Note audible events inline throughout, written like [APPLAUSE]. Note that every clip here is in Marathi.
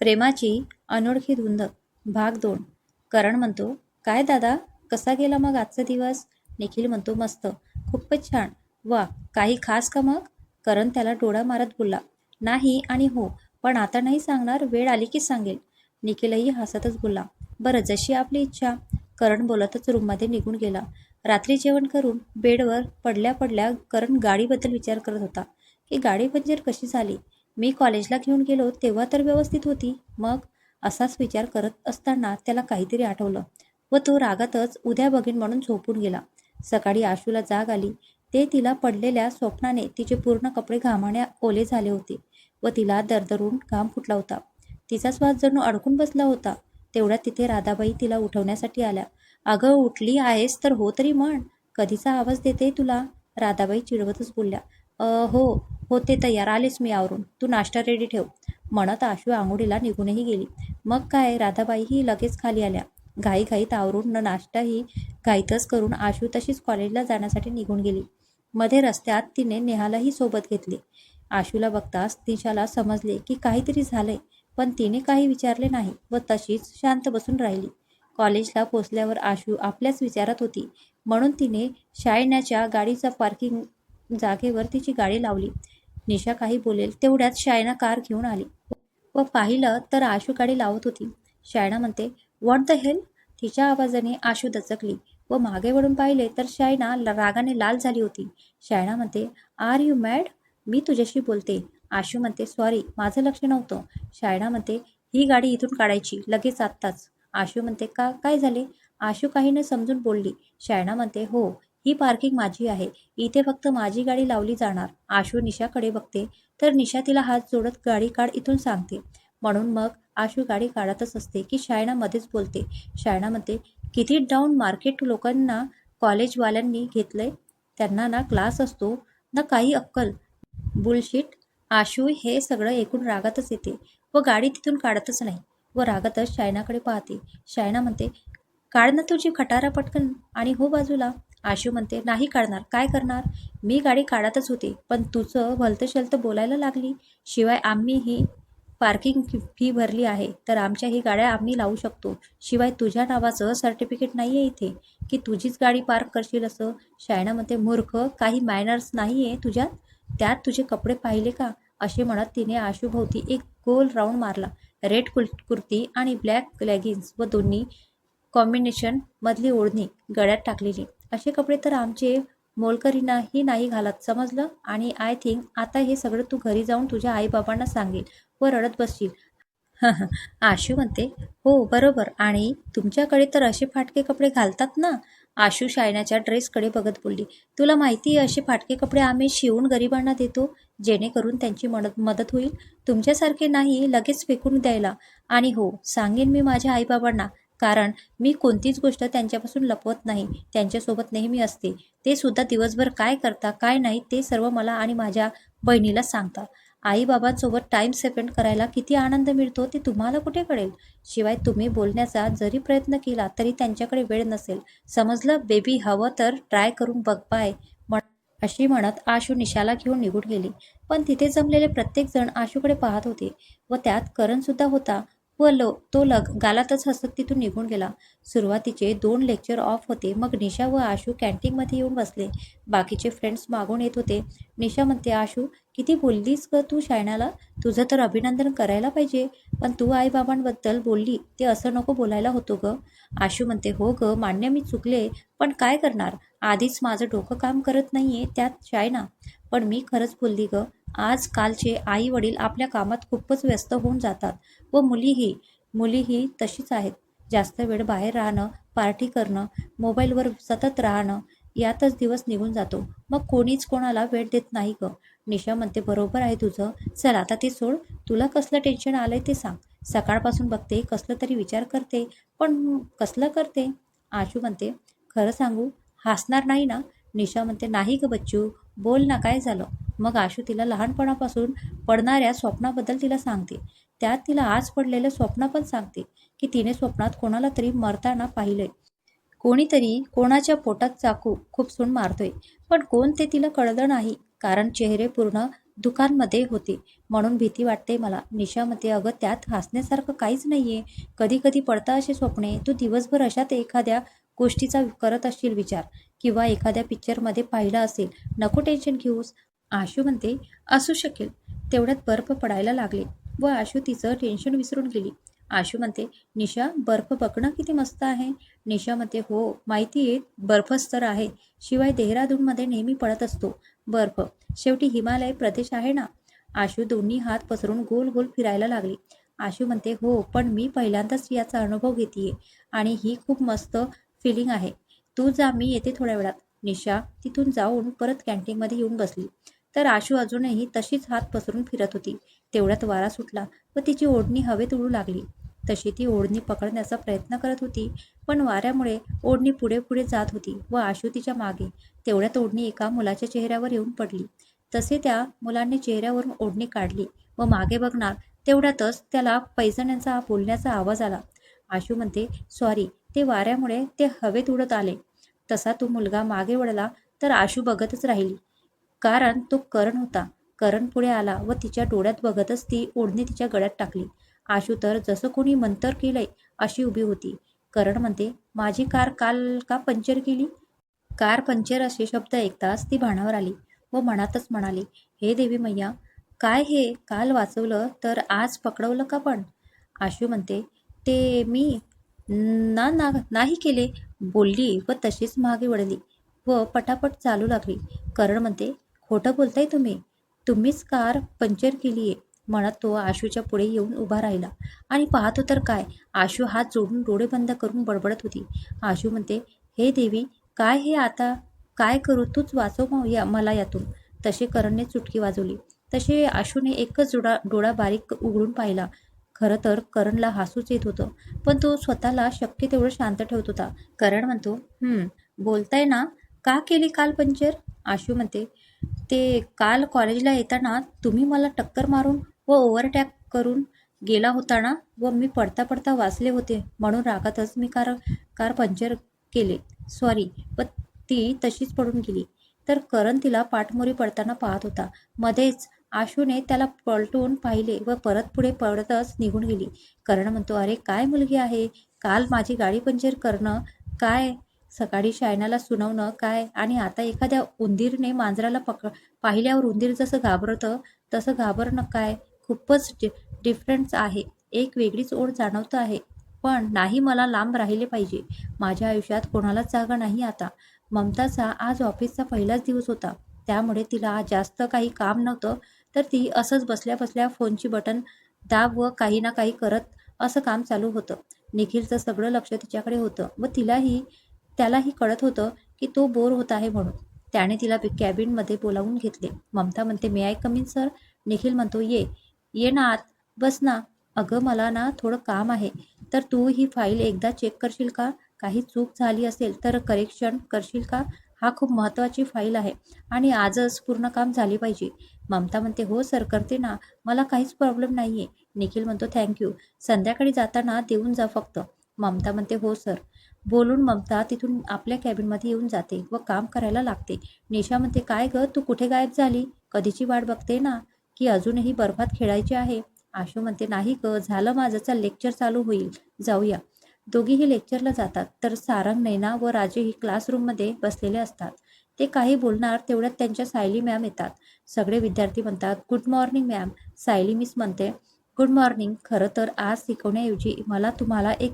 प्रेमाची अनोळखी धुंद. भाग दोन. करण म्हणतो काय दादा कसा गेला मग आजचा दिवस? निखिल म्हणतो मस्त. खूपच छान. वा काही खास का मग? करण त्याला डोळा मारत बोलला नाही आणि हो पण आता नाही सांगणार वेळ आली की सांगेल. निखिलही हसतच बोलला बरं जशी आपली इच्छा. करण बोलतच रूममध्ये निघून गेला. रात्री जेवण करून बेडवर पडल्या पडल्या करण गाडीबद्दल विचार करत होता की गाडी पंक्चर कशी झाली? मी कॉलेजला घेऊन गेलो तेव्हा तर व्यवस्थित होती. मग असाच विचार करत असताना त्याला काहीतरी आठवलं व तो रागातच उद्या बघीन म्हणून झोपून गेला. सकाळी आशूला जाग आली. ते तिला पडलेल्या स्वप्नाने तिचे पूर्ण कपडे घामाने ओले झाले होते व तिला दरदरून घाम फुटला होता. तिचा श्वास जणू अडकून बसला होता. तेवढ्यात तिथे राधाबाई तिला उठवण्यासाठी आल्या. अगं उठली आहेस तर हो तरी म्हण. कधीचा आवाज देते तुला? राधाबाई चिडवतच बोलल्या. हो होते तयार. आलेच मी आवरून. तू नाश्ता रेडी ठेव. म्हणत आशू आंघोळीला निघूनही गेली. मग काय राधाबाईही लगेच खाली आल्या. घाईघाईत आवरून न नाश्ताही घाईतच करून आशू तशीच कॉलेजला जाण्यासाठी निघून गेली. मध्ये रस्त्यात तिने नेहालाही सोबत घेतले. आशूला बघताच तिशाला समजले की काहीतरी झालंय पण तिने काही विचारले नाही व तशीच शांत बसून राहिली. कॉलेजला पोचल्यावर आशू आपल्याच विचारात होती. म्हणून तिने शाळण्याच्या गाडीचा पार्किंग जागेवर तिची गाडी लावली निशा काही बोलेल तेवढ्यात शायना कार घेऊन आली व पाहिलं तर आशू गाडी लावत होती. शायना म्हणते वॉट द हेल तिच्या आवाजाने आशू दचकली व मागे वळून पाहिले तर शायना रागाने लाल झाली होती. शायना म्हणते आर यू मॅड मी तुझ्याशी बोलते. आशू म्हणते सॉरी माझं लक्ष नव्हतं. शायना म्हणते ही गाडी इथून काढायची लगेच आत्ताच. आशू म्हणते का काय झाले? आशू काही न समजून बोलली. शायना म्हणते हो ही पार्किंग माझी आहे. इथे फक्त माझी गाडी लावली जाणार. आशू निशाकडे बघते तर निशा तिला हात जोडत गाडी काढ इथून सांगते. म्हणून मग आशू गाडी काढतच असते की शायना मध्येच बोलते. शायना म्हणते किती डाऊन मार्केट लोकांना कॉलेजवाल्यांनी घेतलंय? त्यांना ना क्लास असतो ना काही अक्कल. बुलशीट आशू हे सगळं एकूण रागातच येते व गाडी तिथून काढतच नाही. व रागातच शायनाकडे पाहते. शायना म्हणते काढ ना तुझी खटारा पटकन आणि हो बाजूला. आशू म्हणते नाही काढणार. काय करणार? मी गाडी काढतच होती पण तुझं भलतं शलतं बोलायला लागली. शिवाय आम्ही ही पार्किंग फी भरली आहे तर आमच्या ही गाड्या आम्ही लावू शकतो. शिवाय तुझ्या नावाचं सर्टिफिकेट नाही आहे इथे. की तुझीच गाडी पार्क करशील असं? शायनामध्ये मूर्ख काही मायनर्स नाही आहे तुझ्यात? त्यात तुझे कपडे पाहिले का? असे म्हणत तिने आशूभोवती एक गोल राऊंड मारला. रेड कुल कुर्ती आणि ब्लॅक लेगिन्स व दोन्ही कॉम्बिनेशनमधली ओढणी गळ्यात टाकलेली. असे कपडे तर आमचे मोलकरीनाही नाही घालत समजलं? आणि आय थिंक आता हे सगळं तू घरी जाऊन तुझ्या आईबाबांना सांगेल. व रडत बसशील. [LAUGHS] आशू म्हणते हो बरोबर. आणि तुमच्याकडे तर असे फाटके कपडे घालतात ना? आशू शायनाच्या ड्रेसकडे बघत बोलली तुला माहिती आहे असे फाटके कपडे आम्ही शिवून गरिबांना देतो जेणेकरून त्यांची मदत मदत होईल? तुमच्यासारखे नाही लगेच फेकून द्यायला. आणि हो सांगेन मी माझ्या आईबाबांना. कारण मी कोणतीच गोष्ट त्यांच्यापासून लपवत नाही त्यांच्यासोबत नेहमी असते. ते सुद्धा दिवसभर काय करता काय नाही ते सर्व मला आणि माझ्या बहिणीला सांगतात. आईबाबांसोबत टाईम स्पेंड करायला किती आनंद मिळतो ते तुम्हाला कुठे कळेल? शिवाय तुम्ही बोलण्याचा जरी प्रयत्न केला तरी त्यांच्याकडे वेळ नसेल. समजलं? बेबी हवं तर ट्राय करून बघ बाय म्हण अशी म्हणत आशू निशाला घेऊन निघून गेली. पण तिथे जमलेले प्रत्येकजण आशूकडे पाहत होते व त्यात करण सुद्धा होता. व लो तो लग गालातच हसत तिथून निघून गेला. सुरुवातीचे दोन लेक्चर ऑफ होते. मग निशा व आशू कॅन्टीनमध्ये येऊन बसले. बाकीचे फ्रेंड्स मागून येत होते. निशा म्हणते आशू किती बोललीस ग तू शायनाला? तुझं तर अभिनंदन करायला पाहिजे. पण तू आईबाबांबद्दल बोलली ते असं नको बोलायला होतो ग. आशू म्हणते हो ग मान्य मी चुकले पण काय करणार? आधीच माझं डोकं काम करत नाहीये त्यात शायना. पण मी खरंच बोलली ग. आजकालचे आई वडील आपल्या कामात खूपच व्यस्त होऊन जातात. व मुलीही मुलीही तशीच आहेत. जास्त वेळ बाहेर राहणं पार्टी करणं मोबाईलवर सतत राहणं यातच दिवस निघून जातो. मग कोणीच कोणाला वेळ देत नाही ग. निशा म्हणते बरोबर आहे तुझं. चल आता ते सोड. तुला कसलं टेन्शन आलंय ते सांग. सकाळपासून बघते कसलं तरी विचार करते. पण कसलं करते? आशू म्हणते खरं सांगू हसणार नाही ना? निशा म्हणते नाही ग बच्चू. बोल ना काय झालं? मग आशू तिला लहानपणापासून पडणाऱ्या स्वप्नाबद्दल तिला सांगते. त्यात तिला आज पडलेलं स्वप्न पण सांगते की तिने स्वप्नात कोणाला तरी मरताना पाहिलंय. कोणीतरी कोणाच्या पोटात चाकू खूपसून मारतोय पण कोण ते तिला कळलं नाही कारण चेहरे पूर्ण दुकानमध्ये होते. म्हणून भीती वाटते मला निशामध्ये अगं त्यात हसण्यासारखं काहीच नाही आहे कधी कधी पडतं असे स्वप्ने तू दिवसभर अशात एखाद्या गोष्टीचा करत असशील विचार किंवा एखाद्या पिक्चरमध्ये पाहिला असेल नको टेन्शन घेऊस आशू म्हणते असू शकेल. तेवढ्यात बर्फ पडायला लागले. व आशू तिचं टेन्शन विसरून गेली. आशू म्हणते निशा बर्फ बघणं किती मस्त आहे. निशा म्हणते हो माहिती आहे बर्फच तर आहे. शिवाय देहरादूनमध्ये नेहमी पडत असतो बर्फ. शेवटी हिमालय प्रदेश आहे ना? आशू दोन्ही हात पसरून गोल गोल फिरायला लागली. आशू म्हणते हो पण मी पहिल्यांदाच याचा अनुभव घेते आणि ही खूप मस्त फिलिंग आहे. तू जा मी येते थोड्या वेळात. निशा तिथून जाऊन परत कॅन्टीनमध्ये येऊन बसली. तर आशू अजूनही तशीच हात पसरून फिरत होती. तेवढ्यात वारा सुटला व तिची ओढणी हवेत उडू लागली. तशी ती ओढणी पकडण्याचा प्रयत्न करत होती पण वाऱ्यामुळे ओढणी पुढे पुढे जात होती व आशू तिच्यामागे तेवढ्यात ओढणी एका मुलाच्या चेहऱ्यावर येऊन पडली. तसे त्या मुलाने चेहऱ्यावरून ओढणी काढली व मागे बघणार तेवढ्यातच त्याला पैजण्यांचा बोलण्याचा आवाज आला. आशू म्हणते सॉरी ते वाऱ्यामुळे ते हवेत उडत आले. तसा तो मुलगा मागे वळला तर आशू बघतच राहिली. कारण तो करण होता. करण पुढे आला व तिच्या डोळ्यात बघतच ती ओढणी तिच्या गळ्यात टाकली. आशू तर जसं कोणी मंतर केलंय अशी उभी होती. करण म्हणते माझी कार काल का पंक्चर केली? कार पंक्चर असे शब्द ऐकताच ती भाणावर आली व मनातच म्हणाली हे देवी मैया काय हे? काल वाचवलं तर आज पकडवलं का पण? आशू म्हणते ते मी ना ना नाही केले. बोलली व तशीच मागे वळली व पटापट चालू लागली. करण म्हणते खोटं बोलताय तुम्ही? तुम्हीच कार पंक्चर केली आहे म्हणत तो आशूच्या पुढे येऊन उभा राहिला. आणि पाहतो तर काय आशू हात जोडून डोळे बंद करून बडबडत होती. आशू म्हणते हे देवी काय हे आता? काय करू? तूच वाचव मग या मला यातून. तसे करणने चुटकी वाजवली. तसे आशूने एकच डोळा डोळा बारीक उघडून पाहिला. खरं तर करणला हसूच येत होतं पण तो स्वतःला शक्य तेवढं शांत ठेवत होता. करण म्हणतो बोलताय ना? का केली काल पंचर? आशू म्हणते ते काल कॉलेजला येताना तुम्ही मला टक्कर मारून व ओव्हरटॅक करून गेला होता ना व मी पडता पडता वाचले होते म्हणून रागातच मी कार कार पंक्चर केले. सॉरी व ती तशीच पडून गेली. तर करण तिला पाठमोरी पडताना पाहत होता. मध्येच आशूने त्याला पलटून पाहिले व परत पुढे पडतच निघून गेली. करण म्हणतो अरे काय मुलगी आहे? काल माझी गाडी पंक्चर करणं काय सकाळी शायनाला सुनावणं काय? आणि आता एखाद्या उंदीरने मांजराला पक पाहिल्यावर उंदीर जसं घाबरतं तसं घाबरणं काय? खूपच डि डिफरन्स आहे. एक वेगळीच ओढ जाणवतं आहे. पण नाही मला लांब राहिले पाहिजे. माझ्या आयुष्यात कोणालाच जागा नाही आता. ममताचा आज ऑफिसचा पहिलाच दिवस होता. त्यामुळे तिला आज जास्त काही काम नव्हतं तर ती असंच बसल्या बसल्या फोनची बटन दाब व काही ना काही करत असं काम चालू होतं. निखिलचं सगळं लक्ष तिच्याकडे होतं व तिलाही त्यालाही कळत होतं की तो बोर होत आहे म्हणून. त्याने तिला कॅबिनमध्ये बोलावून घेतले. ममता म्हणते मी I come in sir. Nikhil म्हणतो ये ये ना आत. बस ना. अगं मला ना थोडं काम आहे. तर तू ही फाईल एकदा चेक करशील का? काही चूक झाली असेल तर करेक्शन करशील का? हा खूप महत्त्वाची फाईल आहे आणि आजच पूर्ण काम झाली पाहिजे. ममता म्हणते हो सर करते ना. मला काहीच प्रॉब्लेम नाही आहे निखिल म्हणतो थँक्यू. संध्याकाळी जाताना देऊन जा फक्त. ममता म्हणते हो सर. बोलून ममता तिथून आपल्या कॅबिनमध्ये येऊन जाते व काम करायला लागते. निशा म्हणते काय गं तू कुठे गायब झाली? कधीची वाट बघते ना की अजूनही बर्फात खेळायची आहे. आशू म्हणते नाही ग झालं माझं लेक्चर चालू होईल. जाऊया. दोघीही लेक्चरला जातात. तर सारंग नैना व राजेही क्लासरूममध्ये बसलेले असतात. ते काही बोलणार तेवढ्यात त्यांच्या सायली मॅम येतात. सगळे विद्यार्थी म्हणतात good morning ma'am Sayali miss म्हणते गुड मॉर्निंग खरं तर आज शिकवण्याऐवजी मला तुम्हाला एक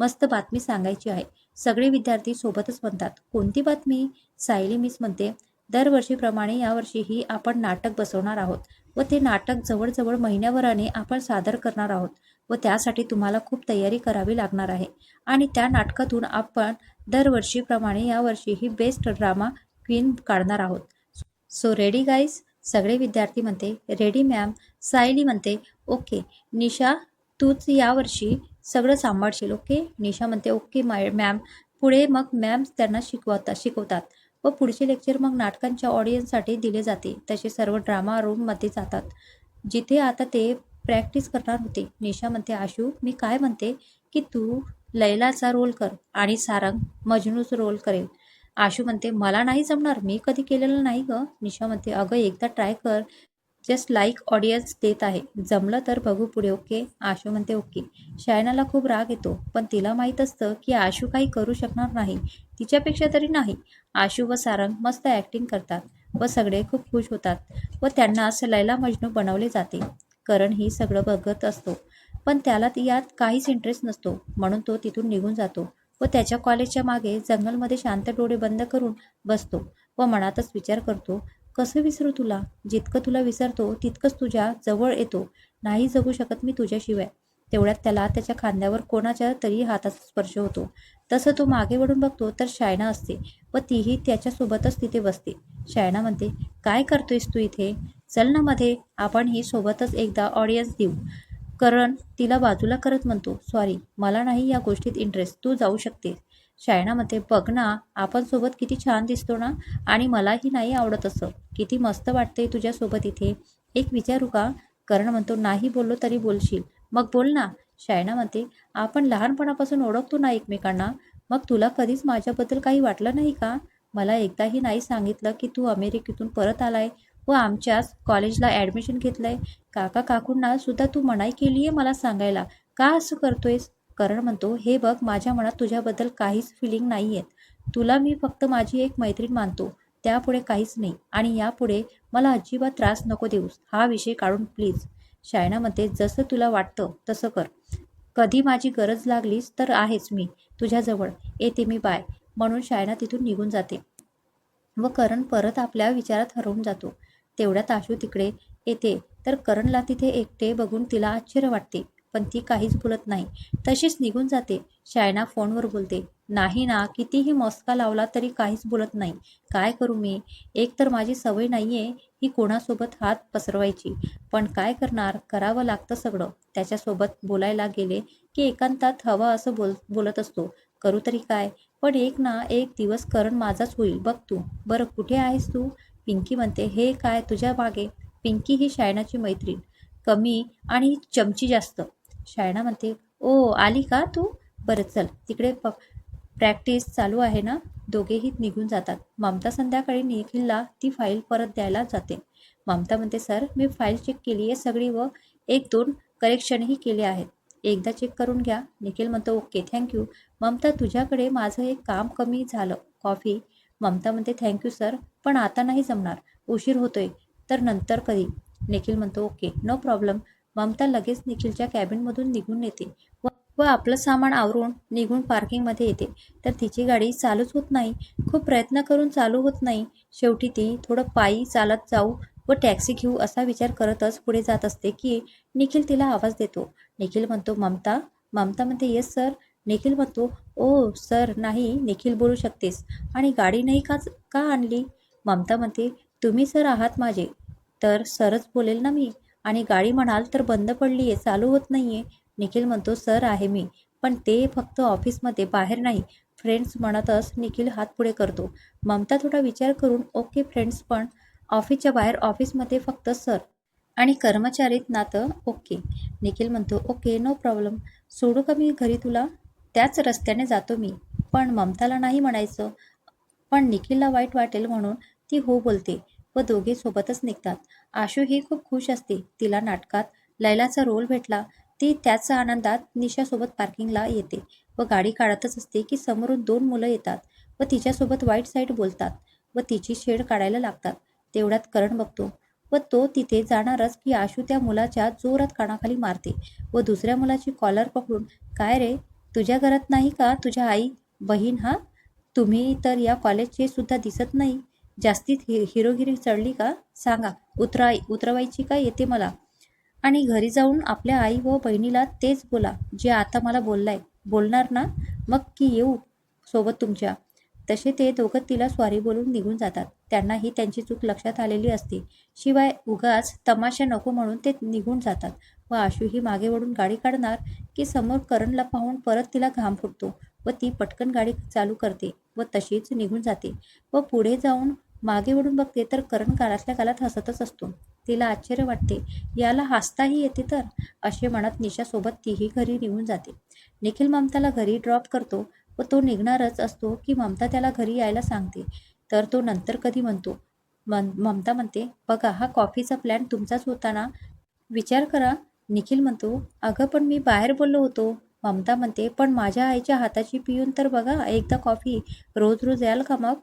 मस्त बातमी सांगायची आहे. सगळे विद्यार्थी सोबतच म्हणतात कोणती बातमी? सायली मिस म्हणते दरवर्षीप्रमाणे यावर्षीही आपण नाटक बसवणार आहोत व ते नाटक जवळजवळ महिन्याभराने आपण सादर करणार आहोत व त्यासाठी तुम्हाला खूप तयारी करावी लागणार आहे. आणि त्या नाटकातून आपण दरवर्षीप्रमाणे यावर्षीही बेस्ट ड्रामा क्वीन काढणार आहोत. So ready guys? सगळे विद्यार्थी म्हणते रेडी मॅम. सायली म्हणते ओके निशा तूच यावर्षी सगळं सांभाळशील ओके निशा म्हणते ओके माय मॅम पुढे मग मॅम त्यांना शिकवतात शिकवतात व पुढचे लेक्चर मग नाटकांच्या ऑडियन्ससाठी दिले जाते. तसे सर्व ड्रामा रूममध्ये जातात. जिथे आता ते प्रॅक्टिस करणार होते. निशा म्हणते आशू मी काय म्हणते की तू लैलाचा रोल कर आणि सारंग मजनूच रोल करेल. आशू म्हणते मला नाही जमणार मी कधी केलेलं नाही गं. निशा म्हणते अगं एकदा ट्राय कर. जस्ट लाईक ऑडियन्स देत आहे. जमलं तर बघू पुढे ओके? आशू म्हणते ओके. शायनाला खूप राग येतो पण तिला माहीत असतं की आशू काही करू शकणार नाही. तिच्यापेक्षा तरी नाही. आशू व सारंग मस्त ॲक्टिंग करतात व सगळे खूप खुश होतात व त्यांना सलायला लैला मजनू बनवले जाते. करण ही सगळं बघत असतो पण त्याला यात काहीच इंटरेस्ट नसतो. म्हणून तो तिथून निघून जातो व त्याच्या कॉलेजच्या मागे जंगलमध्ये शांत डोळे बंद करून बसतो व मनातच विचार करतो कसं विसरू तुला? जितकं तुला विसरतो तितकंच तुझ्या जवळ येतो. नाही जगू शकत मी तुझ्याशिवाय. तेवढ्यात त्याला त्याच्या खांद्यावर कोणाच्या तरी हाताचा स्पर्श होतो. तसं तो मागे वळून बघतो तर शायना असते व तीही त्याच्यासोबतच तिथे बसते. शायना म्हणते काय करतोयस तू इथे? चल ना मध्ये आपण ही सोबतच एकदा ऑडियन्स देऊ. करण तिला बाजूला करत म्हणतो सॉरी मला नाही या गोष्टीत इंटरेस्ट तू जाऊ शकते शायना बघ ना आपण सोबत किती छान दिसतो ना आणि मलाही नाही आवडत असं. किती मस्त वाटतंय तुझ्यासोबत इथे. एक विचारू का? करण म्हणतो नाही बोललो तरी बोलशील. मग बोल ना. शायना म्हणते आपण लहानपणापासून ओळखतो ना एकमेकांना. मग तुला कधीच माझ्याबद्दल काही वाटलं नाही का? मला एकदाही नाही सांगितलं की तू अमेरिकेतून परत आलाय व आमच्याच कॉलेजला ॲडमिशन घेतलंय. काका काकूंना सुद्धा तू मनाई केली आहे मला सांगायला. का असं करतोयस? करण म्हणतो हे बघ माझ्या मनात तुझ्याबद्दल काहीच फिलिंग नाही आहेत तुला मी फक्त माझी एक मैत्रीण मानतो. त्यापुढे काहीच नाही. आणि यापुढे मला अजिबात त्रास नको देऊस. हा विषय काढून प्लीज शायनामध्ये जसं तुला वाटतं तसं कर. कधी माझी गरज लागलीच तर आहेच मी. तुझ्याजवळ. येते मी. बाय. म्हणून शायना तिथून निघून जाते. व करण परत आपल्या विचारात हरवून जातो. तेवढ्यात आशू तिकडे येते. तर करणला तिथे एकटे बघून तिला आश्चर्य वाटते. पण ती काहीच बोलत नाही. तशीच निघून जाते. शायना फोनवर बोलते नाही ना कितीही मस्का लावला तरी काहीच बोलत नाही. काय करू मी? एक तर माझी सवय नाही आहे ही कोणासोबत हात पसरवायची. पण काय करणार? करावं लागतं सगळं. त्याच्यासोबत बोलायला गेले की एकांतात हवा असं बोल बोलत असतो. करू तरी काय? पण एक ना एक दिवस करण माझाच होईल. बघ तू. बरं कुठे आहेस तू? पिंकी म्हणते हे काय तुझ्या मागे? पिंकी ही शायनाची मैत्रीण. कमी आणि चमची जास्त. शायना म्हणते ओ आली का तू? बरं चल. तिकडे प प्रॅक्टिस चालू आहे ना? दोघेही निघून जातात. ममता संध्याकाळी निखिलला ती फाईल परत द्यायला जाते. ममता म्हणते सर मी फाईल चेक केली आहे सगळी व एक दोन करेक्शनही केले आहेत. एकदा चेक करून घ्या. निखिल म्हणतो ओके थँक्यू ममता तुझ्याकडे माझं एक काम कमी झालं. कॉफी ममता म्हणते थँक्यू सर पण आता नाही जमणार. उशीर होतोय. तर नंतर कधी निखिल म्हणतो ओके नो प्रॉब्लेम ममता लगेच निखिलच्या कॅबिनमधून निघून येते व व आपलं सामान आवरून निघून पार्किंगमध्ये येते. तर तिची गाडी चालूच होत नाही. खूप प्रयत्न करून चालू होत नाही. शेवटी ती थोडं पायी चालत जाऊ व टॅक्सी घेऊ असा विचार करतच पुढे जात असते की निखिल तिला आवाज देतो. निखिल म्हणतो ममता ममता म्हणते येस सर. निखिल म्हणतो ओ सर नाही निखिल बोलू शकतेस. आणि गाडी नाही का का आणली? ममता म्हणते तुम्ही सर आहात माझे. तर सरच बोलेल ना मी. आणि गाडी म्हणाल तर बंद पडली आहे चालू होत नाही आहे निखिल म्हणतो सर आहे मी. पण ते फक्त ऑफिसमध्ये बाहेर नाही. फ्रेंड्स म्हणतच निखिल हात पुढे करतो. ममता थोडा विचार करून ओके फ्रेंड्स पण ऑफिसच्या बाहेर ऑफिसमध्ये फक्त सर आणि कर्मचारीत नातं ओके. निखिल म्हणतो ओके नो प्रॉब्लेम. सोडू का मी घरी तुला? त्याच रस्त्याने जातो मी. पण ममताला नाही म्हणायचं. पण निखिलला वाईट वाटेल म्हणून ती हो बोलते. व दोघे सोबतच निघतात. आशू ही खूप खुश असते. तिला नाटकात लैलाचा रोल भेटला. ती त्याच आनंदात निशासोबत पार्किंगला येते व गाडी काढतच असते की समोरून दोन मुलं येतात व तिच्यासोबत वाईट साईड बोलतात व तिची शेड काढायला लागतात. तेवढ्यात करण बघतो व तो तिथे जाणारच की आशू त्या मुलाच्या जोरात कानाखाली मारते व दुसऱ्या मुलाची कॉलर पकडून काय रे? तुझ्या घरात नाही का तुझ्या आई बहीण हा? तुम्ही तर या कॉलेजचे सुद्धा दिसत नाही. जास्तीत हि हिरोगिरी चढली का? सांगा. उतराई उतरवायची का येते मला? आणि घरी जाऊन आपल्या आई व बहिणीला तेच बोला जे आता मला बोललाय. बोलणार ना? मग की येऊ सोबत तुमच्या? तसे ते दोघं तिला स्वारी बोलून निघून जातात. त्यांनाही त्यांची चूक लक्षात आलेली असते. शिवाय उगाच तमाशा नको म्हणून ते निघून जातात. व आशूही मागे वळून गाडी काढणार की समोर करणला पाहून परत तिला घाम फुटतो. व ती पटकन गाडी चालू करते व तशीच निघून जाते. व पुढे जाऊन मागे वळून बघते तर करण काळातल्या काळात हसतच असतो. तिला आश्चर्य वाटते. याला हसताही येते तर? असे म्हणत निशासोबत तीही घरी निघून जाते. निखिल ममताला घरी ड्रॉप करतो व तो निघणारच असतो की ममता त्याला घरी यायला सांगते. तर तो नंतर कधी म्हणतो? मन ममता म्हणते बघा हा कॉफीचा प्लॅन तुमचाच होता ना? विचार करा निखिल म्हणतो. अगं पण मी बाहेर बोललो होतो. ममता म्हणते पण माझ्या आईच्या हाताची पिऊन तर बघा एकदा कॉफी रोज रोज याल का मग?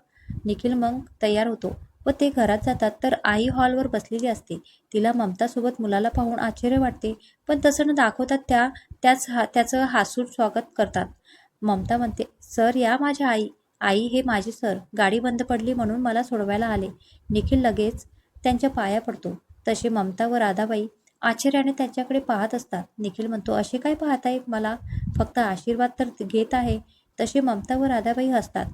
निखिल मग तयार होतो व ते घरात जातात. तर आई हॉलवर बसलेली असते. तिला ममतासोबत मुलाला पाहून आश्चर्य वाटते पण तसं न दाखवतात त्या त्याच हा त्याचं हासून स्वागत करतात. ममता म्हणते सर या माझ्या आई आई हे माझे सर. गाडी बंद पडली म्हणून मला सोडवायला आले. निखिल लगेच त्यांच्या पाया पडतो. तसे ममता व राधाबाई आश्चर्याने त्यांच्याकडे पाहत असतात. निखिल म्हणतो असे काय पाहताय? मला फक्त आशीर्वाद तर घेत आहे. तसे ममता व राधाबाई हसतात.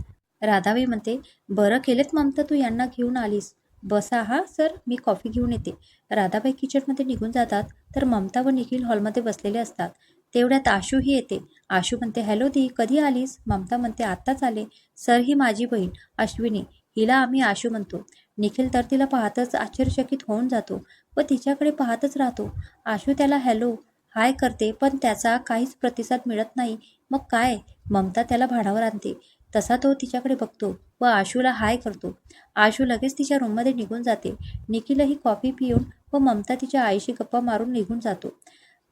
राधाबाई म्हणते बरं केलेत ममता तू यांना घेऊन आलीस. बसा हा सर मी कॉफी घेऊन येते. राधाबाई किचनमध्ये निघून जातात तर ममता व निखिल हॉलमध्ये बसलेले असतात. तेवढ्यात आशूही येते. आशू म्हणते हॅलो दी कधी आलीस? ममता म्हणते आत्ताच आले. सर ही माझी बहीण अश्विनी. हिला आम्ही आशू म्हणतो. निखिल तर तिला पाहतच आश्चर्यचकित होऊन जातो व तिच्याकडे पाहतच राहतो. आशू त्याला हॅलो हाय करते पण त्याचा काहीच प्रतिसाद मिळत नाही. मग काय? ममता त्याला भाडावर आणते. तसा तो तिच्याकडे बघतो व आशूला हाय करतो. आशू लगेच तिच्या रूममध्ये निघून जाते. निखिलही कॉफी पिऊन व ममता तिच्या आईशी गप्पा मारून निघून जातो.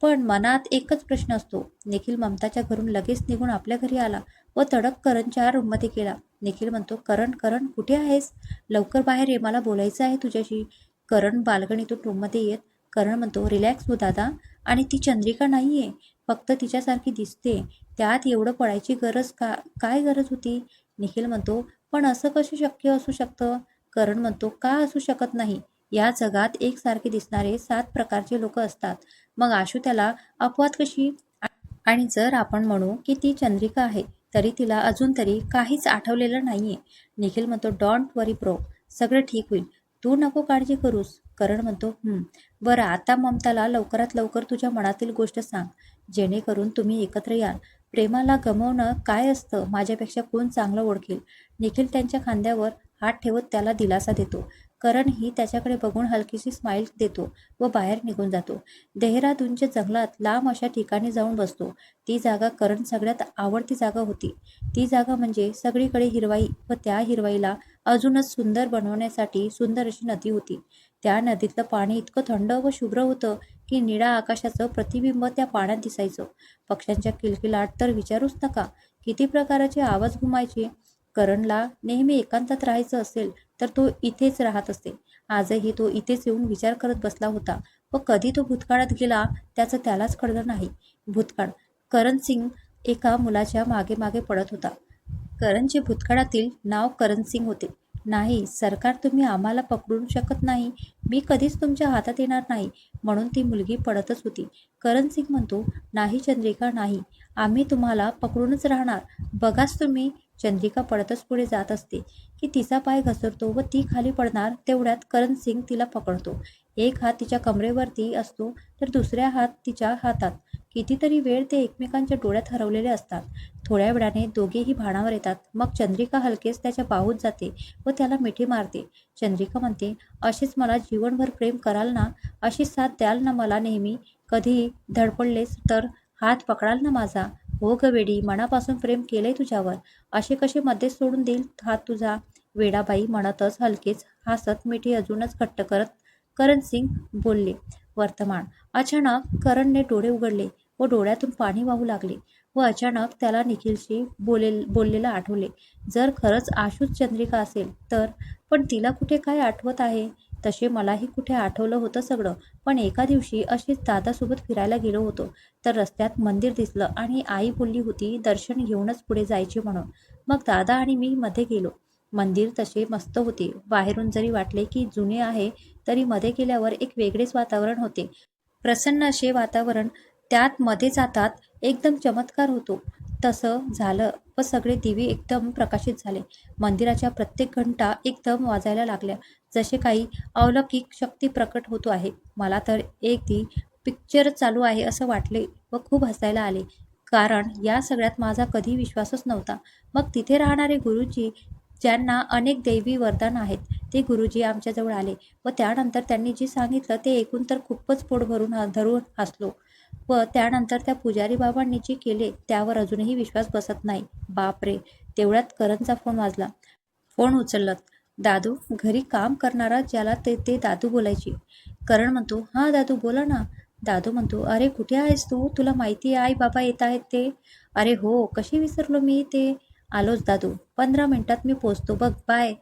पण मनात एकच प्रश्न असतो. निखिल ममताच्या घरून लगेच निघून आपल्या घरी आला व तडक करणच्या रूममध्ये गेला. निखिल म्हणतो करण करण कुठे आहेस? लवकर बाहेर ये मला बोलायचं आहे तुझ्याशी. करण बाल्कनीतून रूममध्ये येत करण म्हणतो रिलॅक्स हो दादा. आणि ती चंद्रिका नाही आहे फक्त तिच्यासारखी दिसते. त्यात एवढं पडायची गरज का काय गरज होती? निखिल म्हणतो पण असं कसं शक्य असू शकतं? करण म्हणतो का असू शकत नाही? या जगात एकसारखे दिसणारे सात प्रकारचे लोक असतात. मग आशू त्याला अपवाद कशी? आणि जर आपण म्हणू की ती चंद्रिका आहे तरी तिला अजून तरी काहीच आठवलेलं नाहीये. निखिल म्हणतो डोंट वरी प्रो सगळं ठीक होईल. तू नको काळजी करूस. करण म्हणतो बरं आता ममताला लवकरात लवकर तुझ्या मनातील गोष्ट सांग. जेणेकरून तुम्ही एकत्र याल. प्रेमाला गमवणं काय असतं? माझ्यापेक्षा कोण चांगलं ओळखेल? निखिल त्यांच्या खांद्यावर हात ठेवत त्याला दिलासा देतो. करण ही त्याच्याकडे बघून हलकीशी स्माईल देतो व बाहेर निघून जातो. देहरादूनच्या जंगलात लांब अशा ठिकाणी जाऊन बसतो. ती जागा करण सगळ्यात आवडती जागा होती. ती जागा म्हणजे सगळीकडे हिरवाई व त्या हिरवाईला अजूनच सुंदर बनवण्यासाठी सुंदर अशी नदी होती. त्या नदीतलं पाणी इतकं थंड व शुभ्र होतं की निळा आकाशाचं प्रतिबिंब त्या पाण्यात दिसायचं. पक्ष्यांच्या किलकिलाट तर विचारूच नका. किती प्रकारचे आवाज घुमायचे. करणला नेहमी एकांतात राहायचं असेल तर तो इथेच राहत असे आजही तो इथेच येऊन विचार करत बसला होता. व कधी तो भूतकाळात गेला त्याचं त्यालाच कळलं नाही. भूतकाळ करण सिंग एका मुलाच्या मागे मागे पडत होता. करणचे भूतकाळातील नाव करण सिंग होते. नाही सरकार तुम्ही आम्हाला पकडू शकत नाही. मी कधीच तुमच्या हातात येणार नाही म्हणून ती मुलगी पडतच होती. करण सिंग म्हणतो नाही चंद्रिका नाही. आम्ही तुम्हाला पकडूनच राहणार. बघाच तुम्ही चंद्रिका पडतच पुढे जात असते. की तिचा पाय घसरतो व ती खाली पडणार तेवढ्यात करण सिंग तिला पकडतो. एक हात तिच्या कमरेवरती असतो तर दुसऱ्या हात तिच्या हातात. कितीतरी वेळ ते एकमेकांच्या डोळ्यात हरवलेले असतात. थोड्या वेळाने दोघेही भाणावर येतात. मग चंद्रिका हलकेच त्याच्या बाहूत जाते व त्याला मिठी मारते. चंद्रिका म्हणते असेच मला जीवनभर प्रेम कराल ना? अशी साथ द्याल ना मला नेहमी? कधी धडपडलेस तर हात पकडाल ना माझा? हो ग वेडी मनापासून प्रेम केलंय तुझ्यावर. असे कसे मध्ये सोडून देईल हा तुझा? वेडाबाई म्हणतच हलकेच हसत मिठी अजूनच घट्ट करत करण सिंग बोलले वर्तमान. अचानक करणने डोळे उघडले व डोळ्यातून पाणी वाहू लागले व अचानक त्याला निखिलशी बोलेल बोललेलं आठवले जर खरंच आशूच चंद्रिका असेल तर पण तिला कुठे काय आठवत आहे? तसे मलाही कुठे आठवलं होतं सगळं. पण एका दिवशी अशीच दादासोबत फिरायला गेलो होतो. तर रस्त्यात मंदिर दिसलं आणि आई बोलली होती दर्शन घेऊनच पुढे जायचे म्हणून. मग दादा आणि मी मध्ये गेलो. मंदिर तसे मस्त होते. बाहेरून जरी वाटले की जुने आहे तरी मध्ये गेल्यावर एक वेगळेच वातावरण होते. प्रसन्न असे वातावरण त्यात मध्ये जातात एकदम चमत्कार होतो. तसं झालं व सगळे दिवे एकदम प्रकाशित झाले. मंदिराच्या प्रत्येक घंटा एकदम वाजायला लागल्या. जसे काही अलौकिक शक्ती प्रकट होतो आहे. मला तर एकदी पिक्चर चालू आहे असं वाटले व खूप हसायला आले. कारण या सगळ्यात माझा कधी विश्वासच नव्हता. मग तिथे राहणारे गुरुजी ज्यांना अनेक दैवी वरदान आहेत ते गुरुजी आमच्याजवळ आले व त्यानंतर त्यांनी जे सांगितलं ते ऐकून तर खूपच पोट भरून ह- धरून हसलो. व त्यानंतर त्या पुजारी बाबांनी जे केले त्यावर अजूनही विश्वास बसत नाही. बापरे! तेवढ्यात करणचा फोन वाजला. फोन उचललात दादू घरी काम करणारा ज्याला ते ते दादू बोलायची. करण म्हणतो हां दादू बोला ना. दादू म्हणतो अरे कुठे आहेस तू? तुला माहिती आहे आई बाबा येत आहेत ते. अरे हो कशी विसरलो मी ते? आलोच दादू पंधरा मिनिटात मी पोचतो बघ बाय.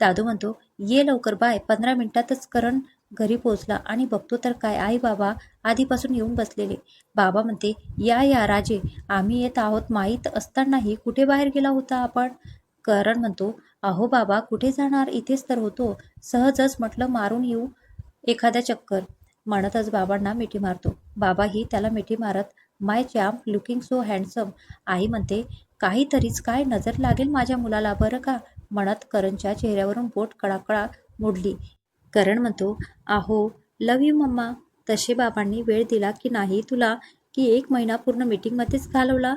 दादू म्हणतो ये लवकर बाय पंधरा मिनिटातच करण घरी पोचला आणि बघतो तर काय आई बाबा आधीपासून येऊन बसलेले. बाबा म्हणते या या राजे आम्ही येत आहोत. माहीत असतानाही कुठे बाहेर गेला होता आपण? करण म्हणतो अहो बाबा कुठे जाणार? इथेच तर होतो. सहजच म्हटलं मारून येऊ एखाद्या चक्कर. म्हणतच बाबांना मिठी मारतो. बाबाही त्याला मिठी मारत my champ looking so handsome. आई म्हणते काहीतरीच काय नजर लागेल माझ्या मुलाला बरं का? म्हणत करणच्या चेहऱ्यावरून बोट कडाकडा मोडली. करण म्हणतो आहो लव यू मम्मा. तसे बाबांनी वेळ दिला की नाही तुला? की एक महिना पूर्ण मीटिंगमध्येच घालवला?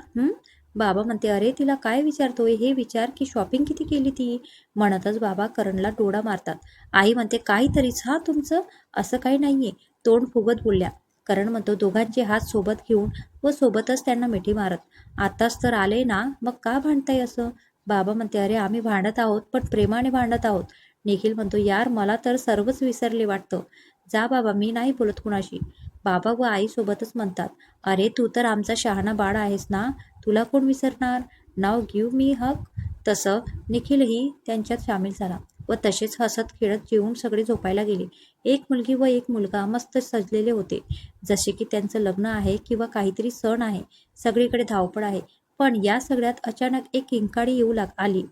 बाबा म्हणते अरे तिला काय विचारतोय? हे विचार की शॉपिंग किती केली ती? म्हणतच बाबा करणला डोळा मारतात. आई म्हणते काहीतरीच हा तुमचं? असं काही नाहीये. तोंड फुगत बोलल्या करण म्हणतो दोघांचे हात सोबत घेऊन व सोबतच त्यांना मिठी मारत. आताच तर आले ना? मग का भांडताय असं बाबा म्हणते अरे आम्ही भांडत आहोत पण प्रेमाने भांडत आहोत. निखिल म्हणतो यार मला तर सर्वच विसरले वाटतं. जा बाबा मी नाही बोलत कुणाशी. बाबा व आईसोबतच म्हणतात अरे तू तर आमचा शहाणा बाळ आहेस ना. तुला कोण विसरणार? नाव गिव मी हक? तसं निखिलही त्यांच्यात सामील झाला व तसेच हसत खेळत जेवून सगळे झोपायला गेले. एक मुलगी व एक मुलगा मस्त सजलेले होते. जसे की त्यांचं लग्न आहे किंवा काहीतरी सण आहे सगळीकडे धावपळ आहे. पण या सगळ्यात अचानक एक किंकाळी येऊ लाग आली.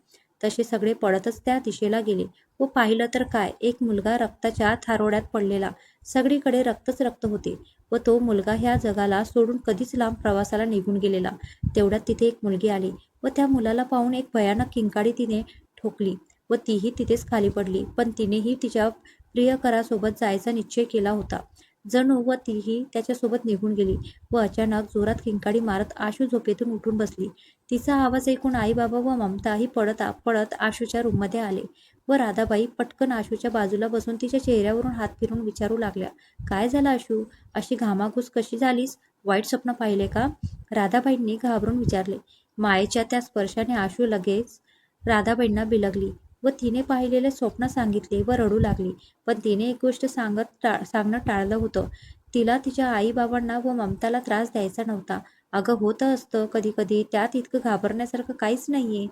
तसे सगळे पडतच त्या दिशेला गेले. व पाहिलं तर काय एक मुलगा रक्ताच्या थारोड्यात पडलेला. सगळीकडे रक्तच रक्त होते. व तो मुलगा ह्या जगाला सोडून कधीच लांब प्रवासाला निघून गेलेला. तेवढ्यात तिथे एक मुलगी आली व त्या मुलाला पाहून एक भयानक किंकाळी तिने ठोकली व तीही तिथेच खाली पडली. पण तिनेही तिच्या प्रियकरासोबत जायचा निश्चय केला होता. जणू व तीही त्याच्यासोबत निघून गेली व अचानक जोरात किंकाळी मारत आशू झोपेतून उठून बसली. तिचा आवाज ऐकून आई बाबा व ममताही पडत पडत आशूच्या रूममध्ये आले व राधाबाई पटकन आशूच्या बाजूला बसून तिच्या चेहऱ्यावरून हात फिरून विचारू लागल्या. काय झालं आशू? अशी घामाघूस कशी झालीस? वाईट स्वप्न पाहिले का? राधाबाईंनी घाबरून विचारले. मायेच्या त्या स्पर्शाने आशू लगेच राधाबाईंना बिलगली. व तिने पाहिलेले स्वप्न सांगितले व रडू लागली. पण तिने एक गोष्ट सांगत टाळ सांगणं टाळलं होतं. तिला तिच्या आईबाबांना व ममताला त्रास द्यायचा नव्हता. अगं होतं असतं कधी कधी त्यात इतकं घाबरण्यासारखं काहीच नाहीये.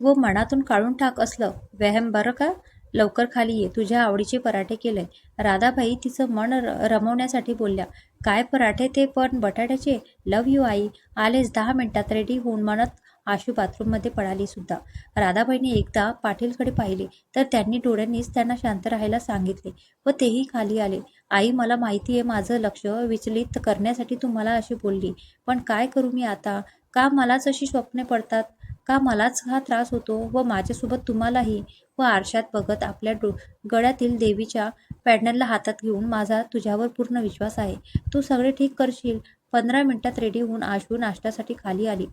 व मनातून काढून टाक असलं. व्यायाम बरं का? लवकर खाली ये. तुझ्या आवडीचे पराठे केले राधाबाई तिचं मन र रमवण्यासाठी बोलल्या. काय पराठे ते पण? बटाट्याचे? लव यू आई. आलेच दहा मिनिटात रेडी होऊन म्हणत आशू बाथरूममध्ये पळाली सुद्धा. राधाबाईंनी एकदा पाटीलकडे पाहिले तर त्यांनी डोळ्यांनीच त्यांना शांत राहायला सांगितले व तेही खाली आले. आई मला माहिती आहे माझं लक्ष विचलित करण्यासाठी तू मला अशी बोलली पण काय करू मी आता? का मलाच अशी स्वप्ने पडतात? का मलाच हा त्रास होतो व माझ्यासोबत तुम्हालाही व आरशात बघत आपल्या डो गळ्यातील देवीच्या पॅडनला हातात घेऊन माझा तुझ्यावर पूर्ण विश्वास आहे. तू सगळे ठीक करशील? पंधरा मिनिटात रेडी होऊन आशू नाश्त्यासाठी खाली आली.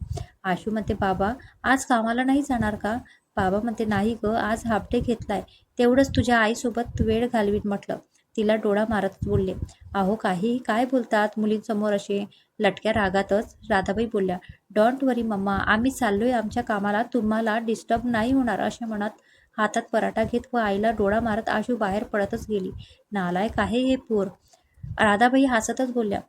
आशू म्हणते बाबा आज कामाला नाही जाणार का? बाबा म्हणते नाही ग आज हापटे घेतलाय. तेवढंच तुझ्या आईसोबत वेळ घालवीन म्हटलं. तिला डोळा मारत बोलले अहो काही काय बोलतात मुलींसमोर असे? लटक्या रागातच राधाबाई बोलल्या डोंट वरी मम्मा आम्ही चाललोय आमच्या कामाला तुम्हाला डिस्टर्ब नाही होणार असे म्हणत हातात पराठा घेत व आईला डोळा मारत आशू बाहेर पडतच गेली. नालायक आहे हे पोर. राधाबाई हसतच बोलल्या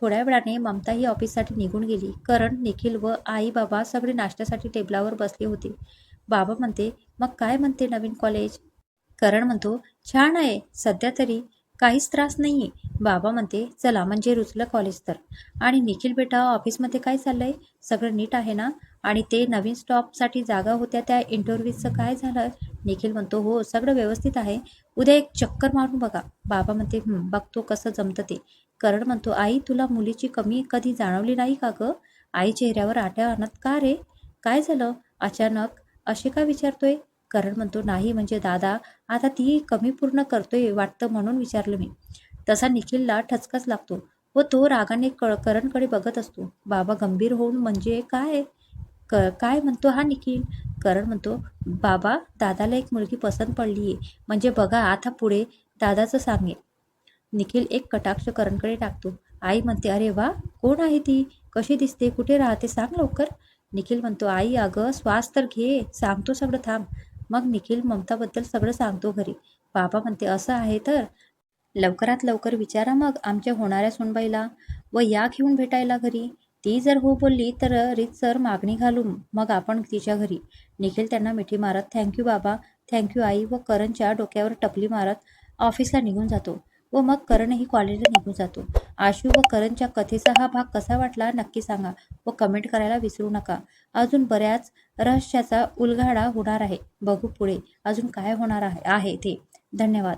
थोड्या वेळाने ममता ही ऑफिससाठी निघून गेली. करण निखिल व आई बाबा सगळे नाश्त्यासाठी टेबलावर बसले होते. बाबा म्हणते मग काय म्हणते नवीन कॉलेज? करण म्हणतो छान आहे सध्या तरी काहीच त्रास नाही आहे बाबा म्हणते चला म्हणजे रुचलं कॉलेज तर. आणि निखिल बेटा ऑफिसमध्ये काय चाललंय? सगळं नीट आहे ना? आणि ते नवीन स्टॉपसाठी जागा होत्या त्या इंटरव्ह्यूचं काय झालं? निखिल म्हणतो हो सगळं व्यवस्थित आहे. उद्या एक चक्कर मारून बघा. बाबा म्हणते बघतो कसं जमतं ते. करण म्हणतो आई तुला मुलीची कमी कधी जाणवली नाही का गं? आई चेहऱ्यावर आट्या आणत का रे? काय झालं? अचानक असे का विचारतोय? करण म्हणतो नाही म्हणजे दादा आता ती कमी पूर्ण करतोय वाटतं म्हणून विचारलं मी. तसा निखिलला ठचकाच लागतो. व तो रागाने क करणकडे बघत असतो. बाबा गंभीर होऊन म्हणजे काय? क काय म्हणतो हा निखिल? करण म्हणतो बाबा दादाला एक मुलगी पसंत पडली आहे म्हणजे बघा आता पुढे दादाचं सांगे निखिल एक कटाक्ष करणकडे टाकतो. आई म्हणते अरे वा कोण आहे ती? कशी दिसते? कुठे राहते? सांग लवकर. निखिल म्हणतो आई अगं श्वास तर घे सांगतो सगळं थांब. मग निखिल ममताबद्दल सगळं सांगतो घरी. बाबा म्हणते असं आहे तर? लवकरात लवकर विचारा मग आमच्या होणाऱ्या सुनबाईला व या घेऊन भेटायला घरी. ती जर हो बोलली तर रीतसर मागणी घालू मग आपण तिच्या घरी. निखिल त्यांना मिठी मारत थँक्यू बाबा थँक्यू आई. व करणच्या डोक्यावर टपली मारत ऑफिसला निघून जातो. व मग करणही कॉलेजला निघून जातो. आशू व करणच्या कथेचा हा भाग कसा वाटला नक्की सांगा व कमेंट करायला विसरू नका. अजून बऱ्याच रहस्याचा उलगाडा होणार आहे. बघू पुढे अजून काय होणार आहे आहे ते. धन्यवाद.